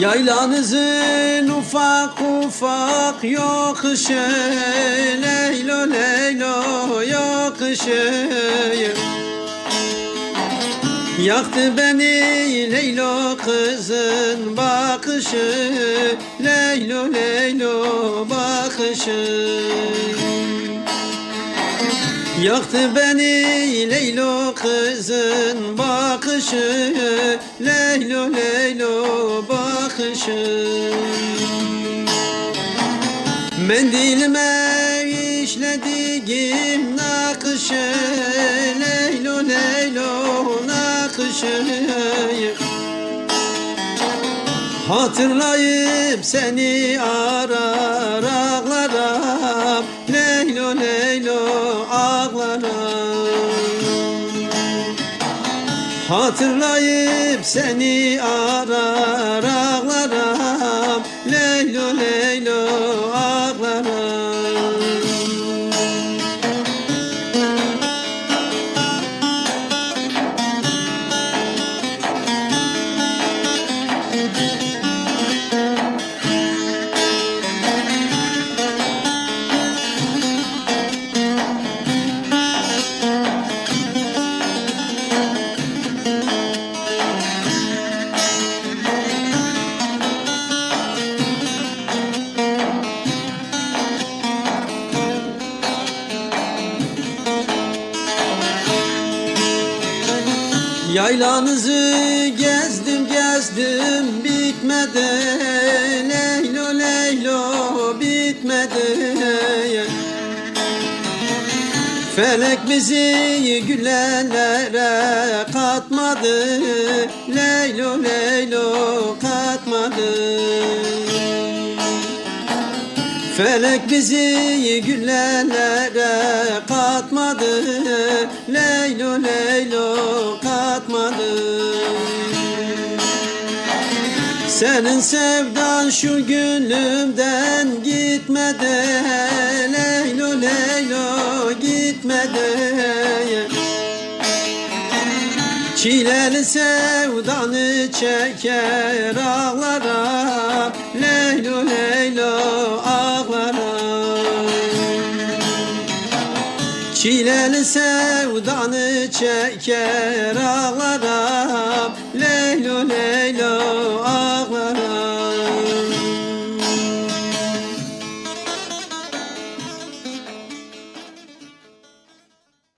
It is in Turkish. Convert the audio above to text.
Yaylanızın ufak ufak yokuşu Leylo leylo yokuşu Yaktı beni Leylo kızın bakışı Leylo leylo bakışı Yaktı beni Leylo kızın bakışı Leylo leylo bakışı. Mendilime işlediğim nakışı Leylo leylo nakışı. Hatırlayıp seni arar ağlarım Hatırlayıp seni arar Yaylanızı gezdim gezdim bitmedi. Leylo leylo bitmedi. Felek bizi güllere katmadı. Leylo leylo katmadı. Felek bizi güllere katmadı. Leylo leylo katmadı Senin sevdan şu gönlümden gitmedi. Leylo leylo gitmedi. Çileli sevdanı çeker ağlarım Leylo leylo ağlarım Çileli sevdanı çeker ağlarım